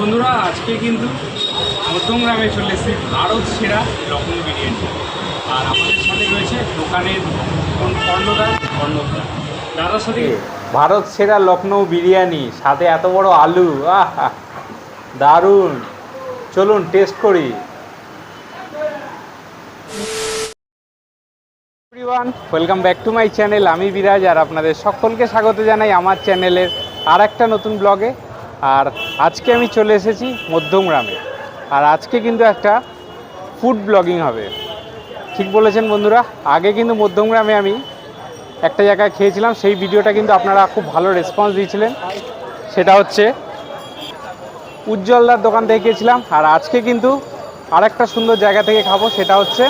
বন্ধুরা, আজকে কিন্তু মধ্যমগ্রামে চলে এসেছি ভারত সেরা লখনৌ বিরিয়ানি। আর আমাদের সাথে রয়েছে দোকানের কোন- কর্ণধার? কর্ণধার। দাদার সাথে ভারত সেরা লখনৌ বিরিয়ানি, সাথে এত বড় আলু, আহা, দারুণ। চলুন টেস্ট করি। Welcome back to my channel আমি বিরাজ, আর আপনাদের সকলকে স্বাগত জানাই আমার চ্যানেলের আর একটা নতুন ব্লগে আর আজকে আমি চলে এসেছি মধ্যমগ্রামে। আর আজকে কিন্তু একটা ফুড ব্লগিং হবে। ঠিক বলেছেন বন্ধুরা, আগে কিন্তু মধ্যমগ্রামে আমি একটা জায়গায় খেয়েছিলাম, সেই ভিডিওটা কিন্তু আপনারা খুব ভালো রেসপন্স দিয়েছিলেন। সেটা হচ্ছে উজ্জ্বলদার দোকান থেকে খেয়েছিলাম, আর আজকে কিন্তু আরেকটা সুন্দর জায়গা থেকে খাব, সেটা হচ্ছে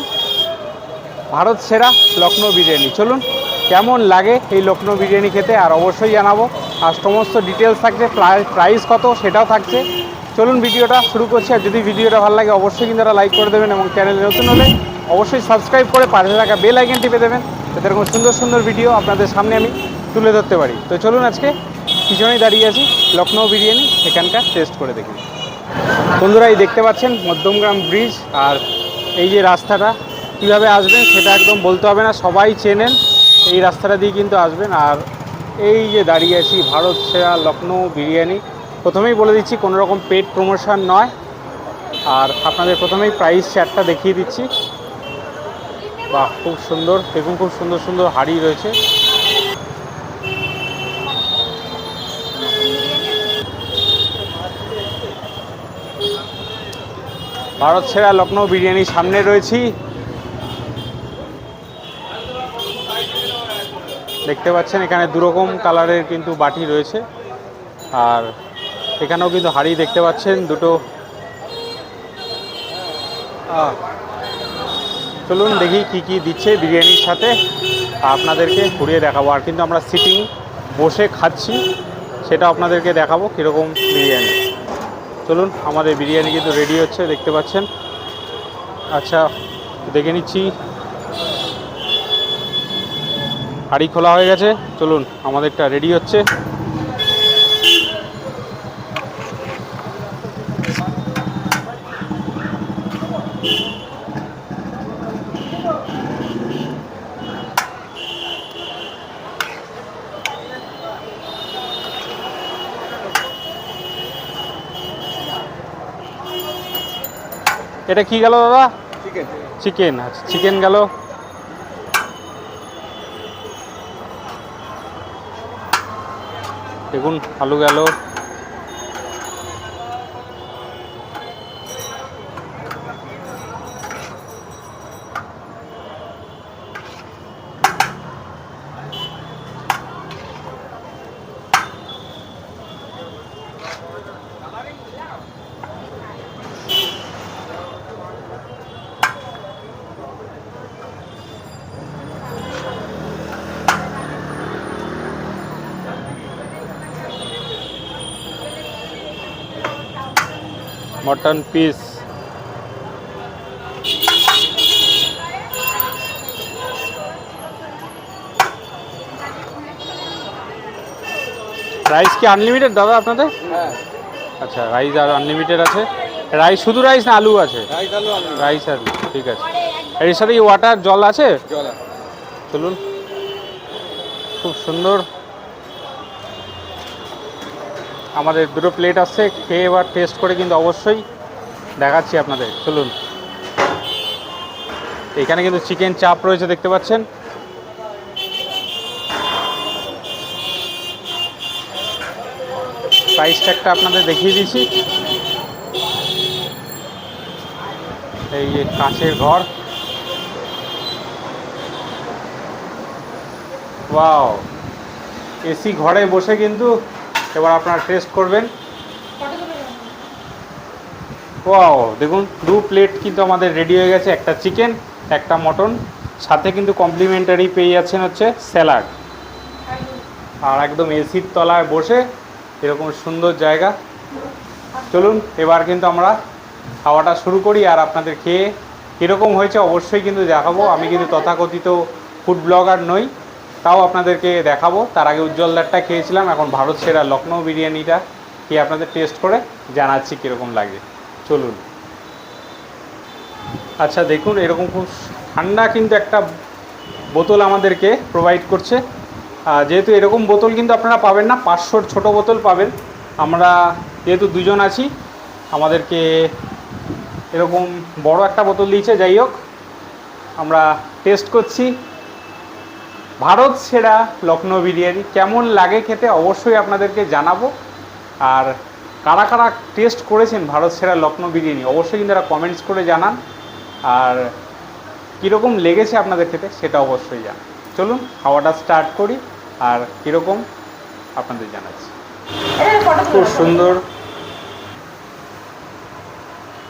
ভারত সেরা লখনৌ বিরিয়ানি। চলুন কেমন লাগে এই লখনৌ বিরিয়ানি খেতে, আর অবশ্যই জানাব। আর সমস্ত ডিটেলস থাকছে প্রাইস কত সেটাও থাকছে। চলুন ভিডিওটা শুরু করছি, আর যদি ভিডিওটা ভালো লাগে অবশ্যই কিন্তু লাইক করে দেবেন এবং চ্যানেলে নতুন হলে অবশ্যই সাবস্ক্রাইব করে পাশে থাকা বেল আইকন টিপে দেবেন, যাতে এরকম সুন্দর সুন্দর ভিডিও আপনাদের সামনে আমি তুলে ধরতে পারি। তো চলুন আজকে পিছনেই দাঁড়িয়ে আছি লখনৌ বিরিয়ানি, এখানকার টেস্ট করে দেখি। বন্ধুরা, এই দেখতে পাচ্ছেন মধ্যমগ্রাম ব্রিজ আর এই যে রাস্তাটা, কীভাবে আসবেন সেটা একদম বলতে হবে না, সবাই চেনেন। এই রাস্তাটা দিয়ে কিন্তু আসবেন। আর এই যে দাঁড়িয়ে আছি, ভারত সেরা লখনৌ বিরিয়ানি। প্রথমেই বলে দিচ্ছি কোনো রকম পেড প্রমোশন নয়। আর আপনাদের প্রথমেই প্রাইস চারটা দেখিয়ে দিচ্ছি। বাহ, খুব সুন্দর, দেখুন খুব সুন্দর সুন্দর হাড়ি রয়েছে। ভারত সেরা লখনৌ বিরিয়ানির সামনে রয়েছি। দেখতে পাচ্ছেন, এখানে দুরকম কালারের কিন্তু বাটি রয়েছে। আর এখানেও কিন্তু হাড়ি দেখতে পাচ্ছেন, দুটো। চলুন দেখি কি কি দিচ্ছে বিরিয়ানির সাথে। আপনাদেরকে ঘুরিয়ে দেখাবো। আর কিন্তু আমরা সিটিং বসে খাচ্ছি, সেটা আপনাদেরকে দেখাবো কীরকম বিরিয়ানি। চলুন, আমাদের বিরিয়ানি কিন্তু রেডি হচ্ছে, দেখতে পাচ্ছেন। আচ্ছা দেখে নিচ্ছি। হাড়ি খোলা হয়ে গেছে। চলুন আমাদেরটা রেডি হচ্ছে। এটা কি গেল দাদা? চিকেন চিকেন আচ্ছা চিকেন গেল। দেখুন আলু গেল। Mutton piece. রাইস কি আনলিমিটেড দাদা আপনাদের? হ্যাঁ। আচ্ছা রাইস আর আনলিমিটেড আছে। রাইস শুধু রাইস না আলু আছে? রাইস আলু আর ঠিক আছে। এর সাথে কি ওয়াটার জল আছে। চলুন। খুব সুন্দর। আমাদের দুটো প্লেট আসছে খেয়ে এবার টেস্ট করে কিন্তু অবশ্যই দেখাচ্ছি আপনাদের। চলুন। এখানে কিন্তু চিকেন চাপ রয়েছে, দেখতে পাচ্ছেন? প্রাইস ট্যাগটা আপনাদের দেখিয়ে দিয়েছি। এই যে কাঁচের ঘর। ওয়াও এসি ঘরে বসে কিন্তু এবার আপনারা টেস্ট করবেন। ওয়াও দেখুন, দু প্লেট কিন্তু আমাদের রেডি হয়ে গেছে, একটা চিকেন একটা মটন সাথে কিন্তু কমপ্লিমেন্টারি পেয়ে যাচ্ছেন হচ্ছে স্যালাড আর একদম এসির তলায় বসে এরকম সুন্দর জায়গা। চলুন, এবার কিন্তু আমরা খাওয়াটা শুরু করি আর আপনাদের খেয়ে কীরকম হয়েছে অবশ্যই কিন্তু দেখাবো। আমি কিন্তু তথাকথিত ফুড ব্লগার নই। তাও আপনাদেরকে দেখাবো। তার আগে উজ্জ্বলদারটা খেয়েছিলাম, এখন ভারত সেরা লখনৌ বিরিয়ানিটা খেয়ে আপনাদের টেস্ট করে জানাচ্ছি কীরকম লাগে। চলুন। আচ্ছা দেখুন, এরকম খুব ঠান্ডা কিন্তু একটা বোতল আমাদেরকে প্রোভাইড করছে। যেহেতু এরকম বোতল কিন্তু আপনারা পাবেন না, পাঁচশোর ছোট বোতল পাবেন। আমরা যেহেতু দুজন আছি, আমাদেরকে এরকম বড় একটা বোতল দিয়েছে। যাই হোক, আমরা টেস্ট করছি। ভারত সেরা লখনৌ বিরিয়ানি। কেমন লাগে খেতে অবশ্যই আপনাদেরকে জানাব। আর কারা কারা টেস্ট করেছেন ভারত সেরা লখনৌ বিরিয়ানি, অবশ্যই কিন্তু তারা কমেন্টস করে জানান। আর কীরকম লেগেছে আপনাদের খেতে সেটা অবশ্যই জানান। চলুন, খাওয়াটা স্টার্ট করি। আর কীরকম আপনাদের জানাচ্ছি। খুব সুন্দর।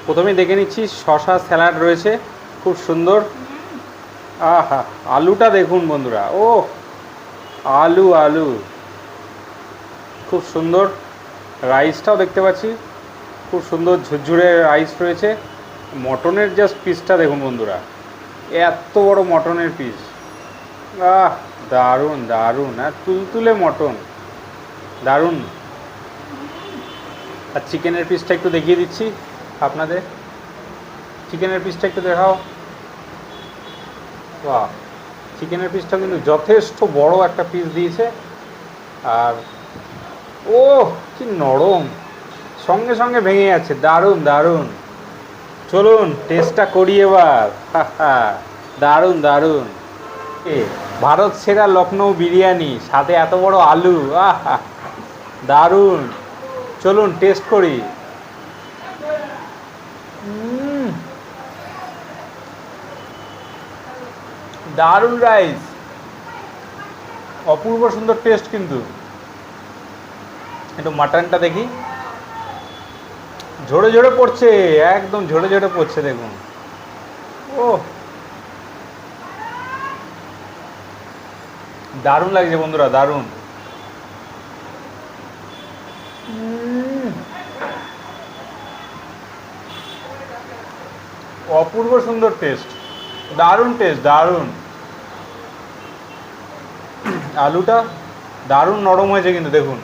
প্রথমেই দেখে নিচ্ছি শশা স্যালাড রয়েছে। খুব সুন্দর। আহা, আলুটা দেখুন বন্ধুরা ও আলু আলু। খুব সুন্দর রাইসটাও দেখতে পাচ্ছি, খুব সুন্দর ঝুরঝুরে রাইস রয়েছে। মটনের জাস্ট পিসটা দেখুন বন্ধুরা, এত বড় মটনের পিস। আহ, দারুণ দারুণ আর তুলতুলে মটন, দারুণ। আর চিকেনের পিসটা একটু দেখিয়ে দিচ্ছি আপনাদের। চিকেনের পিসটা একটু দেখাও। বাহ চিকেনের পিসটা কিন্তু যথেষ্ট বড় একটা পিস দিয়েছে। আর ও কি নরম। সঙ্গে সঙ্গে ভেঙে যাচ্ছে। দারুণ দারুণ। চলুন টেস্টটা করি এবার। দারুণ দারুণ। এ, ভারত সেরা লখনৌ বিরিয়ানি, সাথে এত বড় আলু। আহা। দারুণ। চলুন টেস্ট করি। দারুণ রাইস। অপূর্ব সুন্দর টেস্ট কিন্তু। একটু মাটনটা দেখি। ঝরে ঝরে পড়ছে, একদম ঝরে ঝরে পড়ছে দেখুন। ও দারুণ লাগছে বন্ধুরা, দারুণ। অপূর্ব সুন্দর টেস্ট দারুণ টেস্ট দারুণ। আলুটা দারুণ নরম হয়েছে কিন্তু, দেখুন।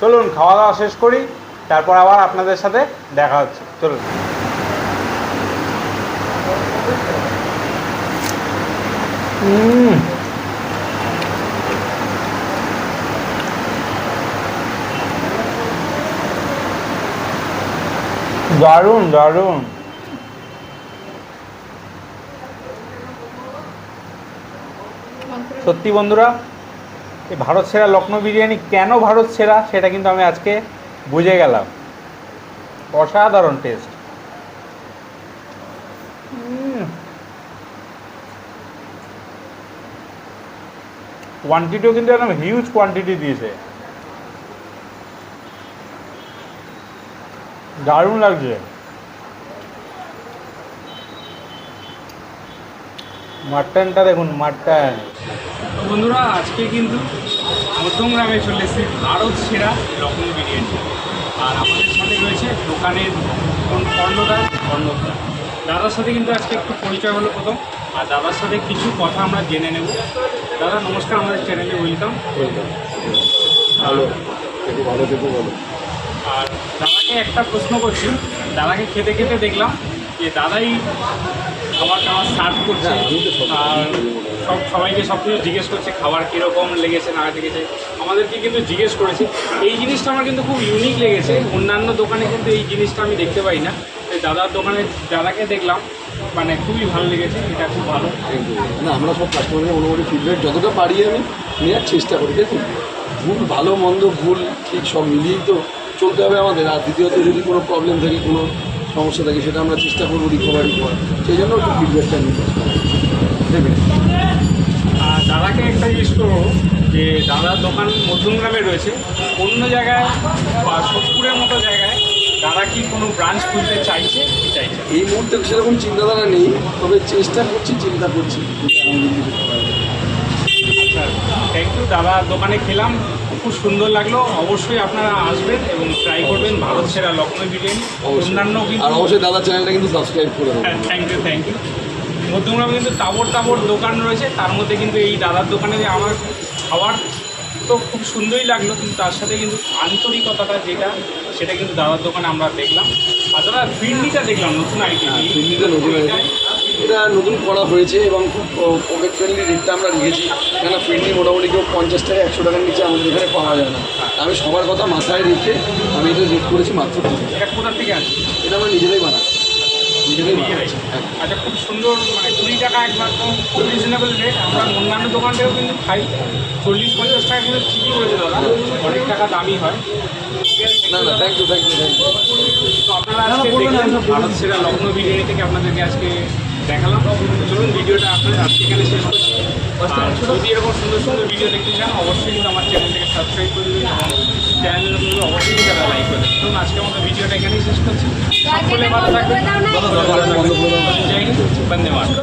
চলুন খাওয়া দাওয়া শেষ করি, তারপর আবার আপনাদের সাথে দেখা হচ্ছে। চলুন। দারুণ দারুণ। সত্যি বন্ধুরা, এই ভারত সেরা লখনৌ বিরিয়ানি কেন ভারত সেরা সেটা কিন্তু আমি আজকে বুঝে গেলাম। অসাধারণ টেস্ট কোয়ান্টিটিও কিন্তু একদম হিউজ কোয়ান্টিটি দিয়েছে। দারুণ লাগছে। মাটনটা দেখুন মাটন বন্ধুরা আজকে কিন্তু মধ্যমগ্রামে চলে এসেছি ভারত সেরা লখনৌ বিরিয়ানি। আর আমাদের সাথে রয়েছে দোকানের কোন- কর্ণধার কর্ণধার। দাদার সাথে কিন্তু আজকে একটু পরিচয় হলো প্রথম। আর দাদার সাথে কিছু কথা আমরা জেনে নেব। দাদা নমস্কার আমাদের চ্যানেলে ওয়েলকাম। ভালো একটু ভালো থেকে বলো। আর দাদাকে একটা প্রশ্ন করছি। দাদাকে খেতে খেতে দেখলাম যে দাদাই খাবার টাবার সার্ভ করছে। হ্যাঁ, আর সব সবাইকে সব কিছু জিজ্ঞেস করছে খাবার কীরকম লেগেছে না লেগেছে। আমাদেরকে কিন্তু জিজ্ঞেস করেছে। এই জিনিসটা আমার কিন্তু খুব ইউনিক লেগেছে। অন্যান্য দোকানে কিন্তু এই জিনিসটা আমি দেখতে পাই না। দাদার দোকানে দাদাকে দেখলাম মানে খুবই ভালো লেগেছে এটা খুব ভালো। না আমরা সব কাস্টমারের মোটামুটি ফিডব্যাক যতটা পারি আমি নেওয়ার চেষ্টা করি দেখুন। ভুল ভালো মন্দ ভুল ঠিক সব মিলিয়েই তো চলতে হবে আমাদের। আর দ্বিতীয়ত যদি কোনো প্রবলেম থাকে কোনো সমস্যা থাকে সেটা আমরা চেষ্টা করব রিকভারি করার। সেই জন্য একটু ফিডব্যাকটা নিতে দেবেন দাদাকে একটা জিনিস করব যে দাদার দোকান মধ্যমগ্রামে রয়েছে অন্য জায়গায় বা সোদপুরের মতো জায়গায় দাদা কি কোনো ব্রাঞ্চ খুলতে চাইছে? চাইছে? এই মুহূর্তে সেরকম চিন্তাধারা নেই তবে চেষ্টা করছি চিন্তা করছি। নেই। আচ্ছা থ্যাংক ইউ দাদার দোকানে খেলাম খুব সুন্দর লাগল। অবশ্যই আপনারা আসবেন এবং ট্রাই করবেন ভারত সেরা লখনৌ বিরিয়ানি। অন্যান্য আর অবশ্যই দাদা চ্যানেলটা কিন্তু সাবস্ক্রাইব করে থ্যাংক ইউ থ্যাংক ইউ মধ্যমগ্রামে কিন্তু তাবর তাবর দোকান রয়েছে। তার মধ্যে কিন্তু এই দাদার দোকানে আমার খাবার তো খুব সুন্দরই লাগল কিন্তু তার সাথে কিন্তু আন্তরিকতাটা যেটা সেটা কিন্তু দাদার দোকানে আমরা দেখলাম। আর দাদা ফিরনিটা দেখলাম নতুন আইটেম। নতুন item। এটা নতুন করা হয়েছে এবং খুব পকেট ফ্রেন্ডলি রেটটা আমরা রেখেছি। কেন ফিরনি মোটামুটি কেউ পঞ্চাশ টাকা একশো টাকার নিচে আমাদের এখানে পাওয়া যায় না। আমি সবার কথা মাথায় রেখে আমি এটা রেট করেছি মাত্র এটা কোথা থেকে আছে এটা আমরা নিজেরাই বানাই নিজেরাই। আচ্ছা খুব সুন্দর মানে কুড়ি টাকা একবার তো খুব রিজনেবল রেট আমরা অন্যান্য দোকান থেকেও কিন্তু খাই। চল্লিশ পঞ্চাশ টাকা কিন্তু ঠিকই বলেছে দাদা। অনেক টাকা দামই হয়। না না thank you thank you thank you তো আপনারা আজকে দেখলেন ভারত সেরা লখনৌ বিরিয়ানি থেকে আপনাদেরকে আজকে দেখালাম। চলুন ভিডিওটা আপনাদের আজকে এখানে শেষ করছি। আর যদি এরকম সুন্দর সুন্দর ভিডিও দেখতে চান অবশ্যই কিন্তু আমার চ্যানেলটাকে সাবস্ক্রাইব করে দেবেন এবং চ্যানেলগুলো অবশ্যই কিন্তু তারা লাইক করে দেবেন। আজকে আমাদের ভিডিওটা এখানেই শেষ করছি। সকলে ভালো থাকবেন। ধন্যবাদ। জয় হিন্দ বন্দে মাতরম।